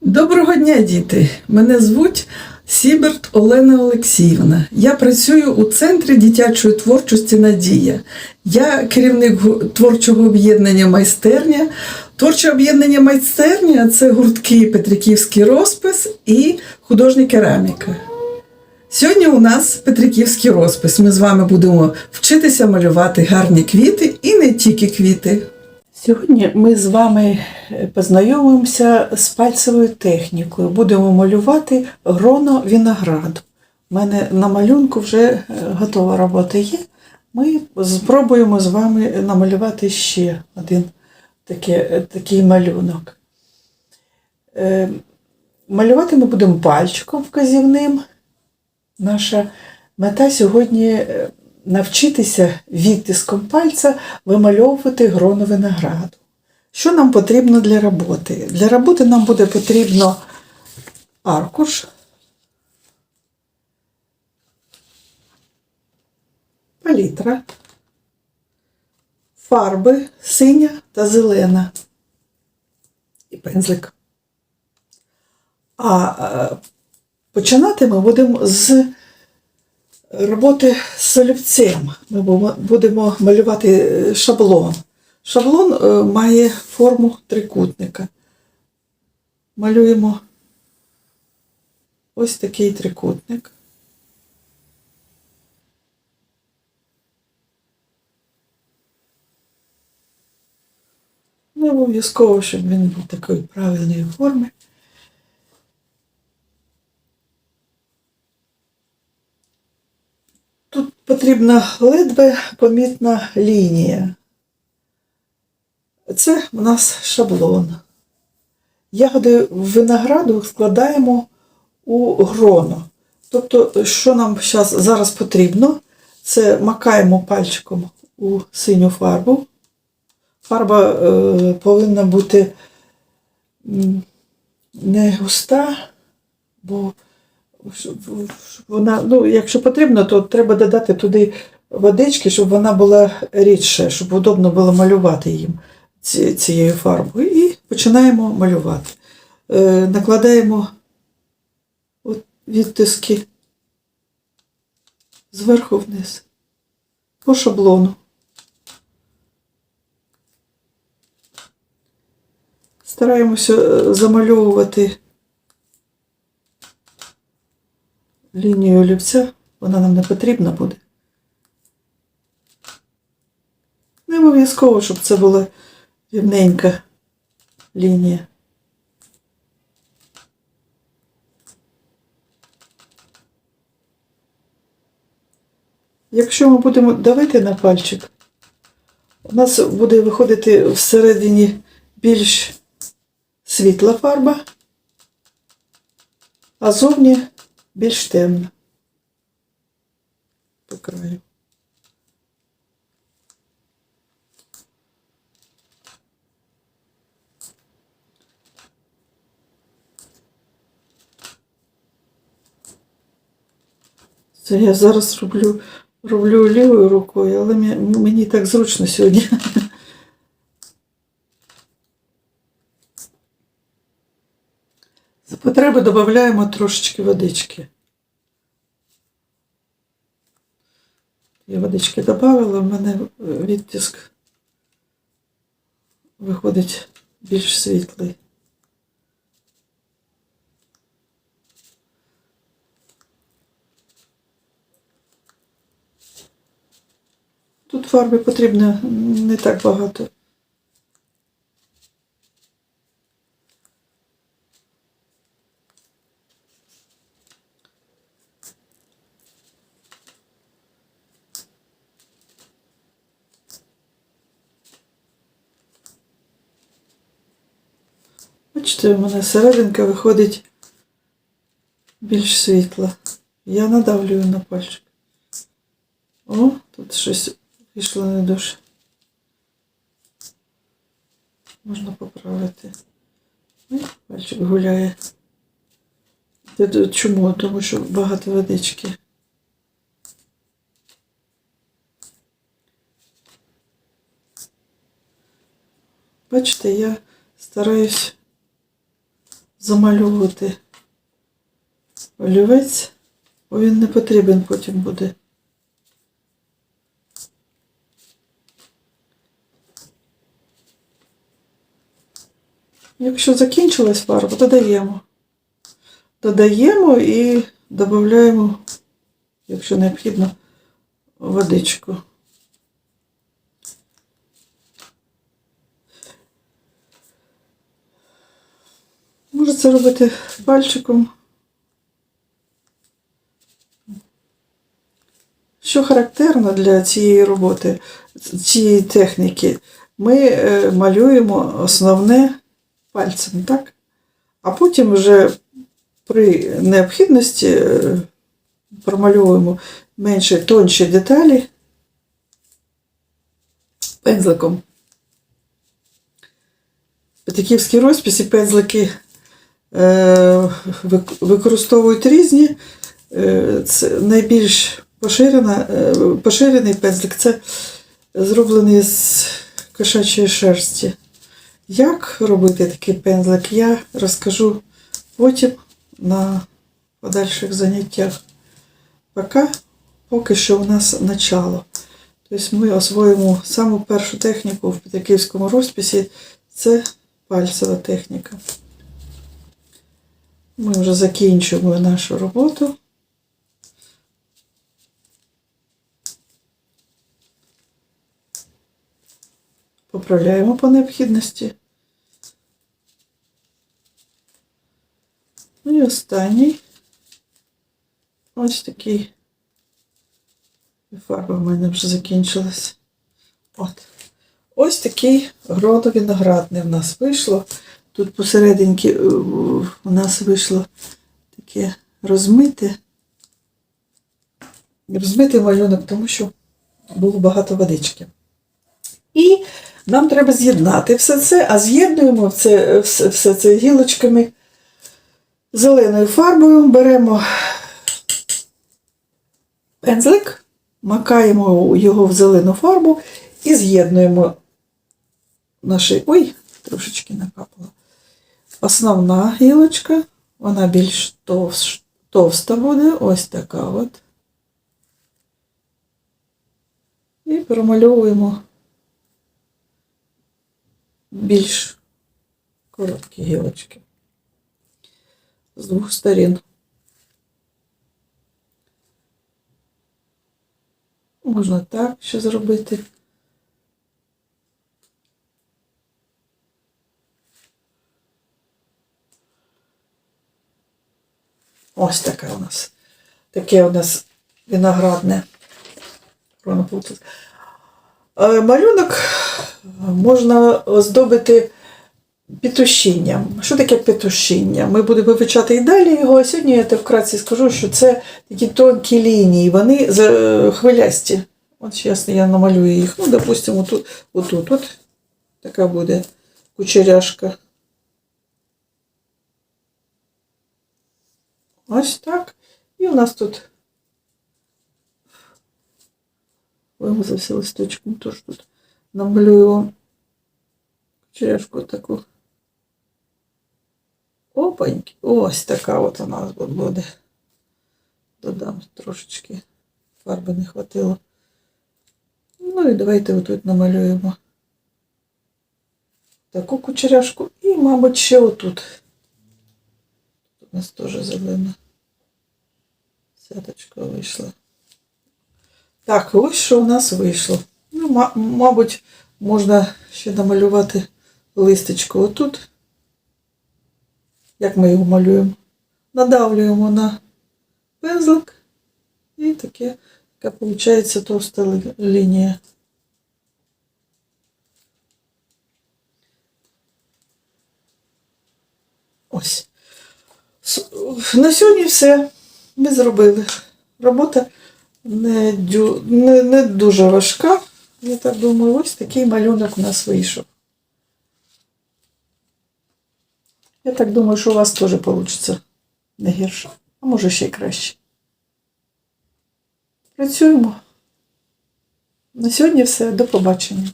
Доброго дня, діти! Мене звуть Сіберт Олена Олексіївна. Я працюю у центрі дитячої творчості Надія. Я керівник творчого об'єднання майстерня. Творче об'єднання майстерня це гуртки Петриківський розпис і художня кераміка. Сьогодні у нас Петриківський розпис. Ми з вами будемо вчитися малювати гарні квіти і не тільки квіти. Сьогодні ми з вами е, познайомимося з пальцевою технікою. Будемо малювати гроно винограду. У мене на малюнку вже е, готова робота є. Ми спробуємо з вами намалювати ще один таке, такий малюнок. Е, Малювати ми будемо пальчиком вказівним. Наша мета сьогодні е, навчитися відтиском пальця вимальовувати гроно винограду. Що нам потрібно для роботи? Для роботи нам буде потрібно аркуш, палітра, фарби синя та зелена і пензлик. А е, починати ми будемо з роботи з олівцем. Ми будемо малювати е, шаблон. Шаблон е, має форму трикутника. Малюємо ось такий трикутник. Не обов'язково, щоб він був такої правильної форми. Тут потрібна ледве помітна лінія. Це у нас шаблон. Ягоди винограду складаємо у гроно. Тобто, що нам зараз потрібно, це макаємо пальчиком у синю фарбу. Фарба е, повинна бути не густа, бо вона, ну, якщо потрібно, то треба додати туди водички, щоб вона була рідше, щоб удобно було малювати їм цією фарбою. І починаємо малювати. Е, накладаємо відтиски зверху вниз по шаблону. Стараємося е, замальовувати лінію олівця, вона нам не потрібна буде. Не обов'язково, щоб це була рівненька лінія. Якщо ми будемо давити на пальчик, у нас буде виходити всередині більш світла фарба, а зовні більш темна. По краю. Це я зараз роблю, роблю лівою рукою, але мені, мені так зручно сьогодні. За потреби додаємо трошечки водички. Я водички додавала, в мене е, відтиск виходить більш світлий. Тут фарби потрібно не так багато. Бачите, у мене серединка виходить більш світла. Я надавлюю на пальчик. О, тут щось пішло не дуже. Можна поправити. Пальчик гуляє. Чому? Тому що багато водички. Бачите, я стараюсь замальовувати олівець, бо він не потрібен потім буде. Якщо закінчилась фарба, додаємо. Додаємо і додаємо, якщо необхідно, водичку. Може це робити пальчиком. Що характерно для цієї роботи, цієї техніки, ми е, малюємо основне пальцем, так? А потім вже при необхідності е, промальовуємо менше тонші деталі пензликом. П'ятиківський розпис пензлики використовують різні. Е, Це найбільш поширена, е, поширений пензлик це зроблений з кошачої шерсті. Як робити такий пензлик, я розкажу потім на подальших заняттях. Поки, поки що у нас начало. Тобто ми освоїмо саму першу техніку в П'ятиківському розписі це пальцева техніка. Ми вже закінчуємо нашу роботу. Поправляємо по необхідності. Ну і останній. Ось такий. Фарба в мене вже закінчилась. От. Ось такий грото виноградний в нас вийшло. Тут посерединки е, у нас вийшло таке розмите. Розмитий малюнок, тому що було багато водички. І нам треба з'єднати все це, а з'єднуємо все, все це гілочками зеленою фарбою. Беремо пензлик, макаємо його в зелену фарбу і з'єднуємо наші. Ой, трошечки накапало. Основна гілочка, вона більш товс- товста буде, ось така от. І промальовуємо більш короткі гілочки з двох сторін. Можна так ще зробити. Ось таке у нас. Таке у нас виноградне. Е, Малюнок можна оздобити петушінням. Що таке петушіння? Ми будемо вивчати і далі його. А сьогодні я так вкратце скажу, що це такі тонкі лінії, вони хвилясті. От зараз я намалюю їх. Ну, допустимо, отут, отут, от така буде кучеряшка. Ось так. І у нас тут вимазався листочком, тож тут намалюю черешку таку. Опаньки. Ось така от у нас буде. Додам трошечки фарби не хватило. Ну і давайте отут намалюємо таку кучеряшку і, мабуть, ще отут. У нас теж зелена сяточка вийшла. Так, ось що у нас вийшло. Ну, мабуть, можна ще намалювати листочку отут. Як ми його малюємо? Надавлюємо на пензлик і таке, така виходить товста лінія. Ось. На сьогодні все. Ми зробили. Робота не, дю, не, не дуже важка. Я так думаю, ось такий малюнок у нас вийшов. Я так думаю, що у вас теж вийде не гірше, а може ще й краще. Працюємо. На сьогодні все. До побачення.